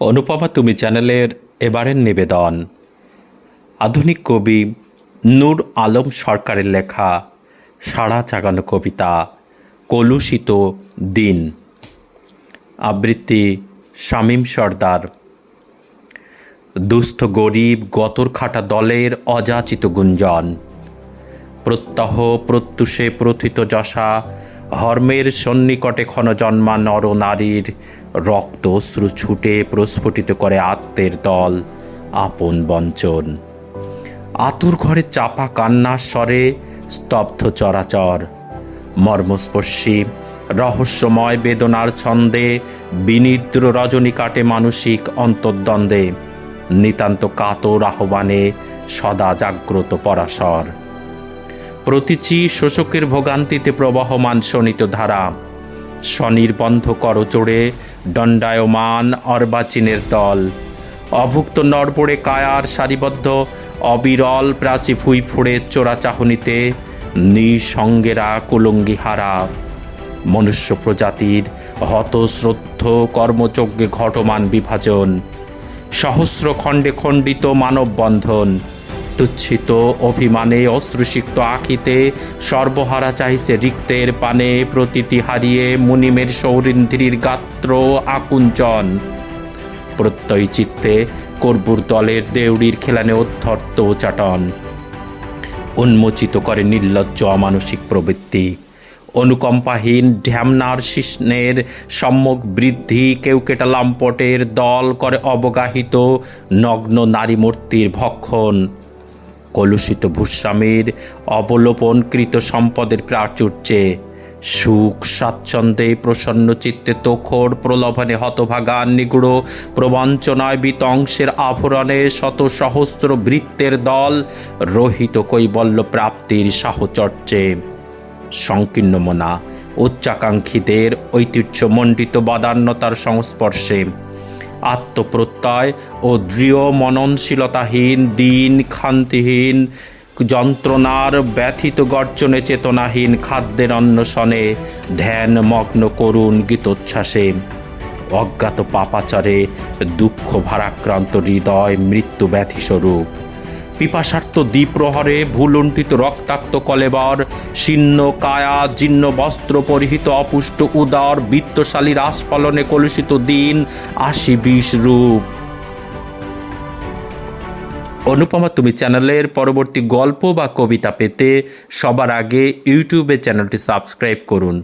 অনুপমা, তুমি চ্যানেলের এবারের নিবেদন। আধুনিক কবি নূর আলম সরকারের লেখা সাড়া চাগানো কবিতা, কলুষিত দিন। আবৃত্তি শামীম সর্দার। দুস্থ গরিব গতর খাটা দলের অযাচিত গুঞ্জন। প্রত্যহ প্রত্যুষে প্রথিত যশা হর্মের সন্নিকটে ক্ষণ জন্মা নর নারীর রক্ত অশ্রু ছুটে প্রস্ফুটিত করে আত্মের দল, আপন বঞ্চন। আতুর ঘরে চাপা কান্নার স্বরে স্তব্ধ চরাচর। মর্মস্পর্শী, রহস্যময় বেদনার ছন্দে বিনিদ্র রজনী কাটে মানসিক অন্তর্দ্বন্দ্বে। নিতান্ত কাতর আহ্বানে সদা জাগ্রত পরাশর। প্রতিচি শোষকের ভোগান্তিতে প্রবাহমান শোণিত ধারা। স্বনির্বন্ধ করচোড়ে দণ্ডায়মান অর্বাচীনের দল। অভুক্ত নরপড়ে কায়ার সারিবদ্ধ, অবিরল প্রাচী ফুই ফুড়ে চোরা চাহনিতে, নিসঙ্গেরা কুলঙ্গি হারা। মনুষ্য প্রজাতির হতশ্রদ্ধ কর্মযজ্ঞে ঘটমান বিভাজন। সহস্র খণ্ডে খণ্ডিত মানববন্ধন। তুচ্ছিত অভিমানে অশ্রুসিক্ত আখিতে সর্বহারা চাইছে রিক্তের পানে প্রতীতি হারিয়ে মুনিমের সৌরিন্দ্রির গাত্র আকুঞ্চন। প্রত্যয় চিত্তে কর্বুর দলের দেউড়ির খেলানে অধ্যর্ত চাটন উন্মোচিত করে নির্লজ্জ অমানসিক প্রবৃত্তি। অনুকম্পাহীন ঢ্যামনার শিষ্ণের সম্যক বৃদ্ধি কেউকেটা লাম্পটের দল করে অবগাহিত নগ্ন নারী মূর্তির ভক্ষণ। কলুষিত ভূস্বামীর অবলোপনকৃত সম্পদের প্রাচুর্যে সুখ, স্বাচ্ছন্দ্যে প্রসন্ন চিত্তে তোখর প্রলোভনে হতভাগা নিগুড়ো প্রবঞ্চনায় বিতংশের আভরণে শত সহস্র বৃত্তের দল রহিত কৈবল্য প্রাপ্তির সাহচর্যে। সংকীর্ণ মনা, উচ্চাকাঙ্ক্ষীদের ঐতিহ্যমণ্ডিত বাদান্যতার সংস্পর্শে। আত্মপ্রত্যয় ও দৃঢ় মননশীলতাহীন, দিন ক্ষান্তিহীন, যন্ত্রণার ব্যথিত গর্জনে চেতনাহীন খাদ্যের অন্বেষণে ধ্যান, মগ্ন করুন গীতোচ্ছ্বাসে। অজ্ঞাত পাপাচারে দুঃখ ভারাক্রান্ত হৃদয় মৃত্যু ব্যথিস্বরূপ। পিপাসার্থ দ্বিপ্রহরে ভুলুণ্ঠিত রক্তাক্ত কলেবর, শীর্ণ কায়া, জীর্ণ বস্ত্র পরিহিত অপুষ্ট উদার, বিত্তশালী রাসপালনে কলুষিত দিন আশি বিষ রূপ। অনুপমা, তুমি চ্যানেলের পরবর্তী গল্প বা কবিতা পেতে সবার আগে ইউটিউবে চ্যানেলটি সাবস্ক্রাইব করুন।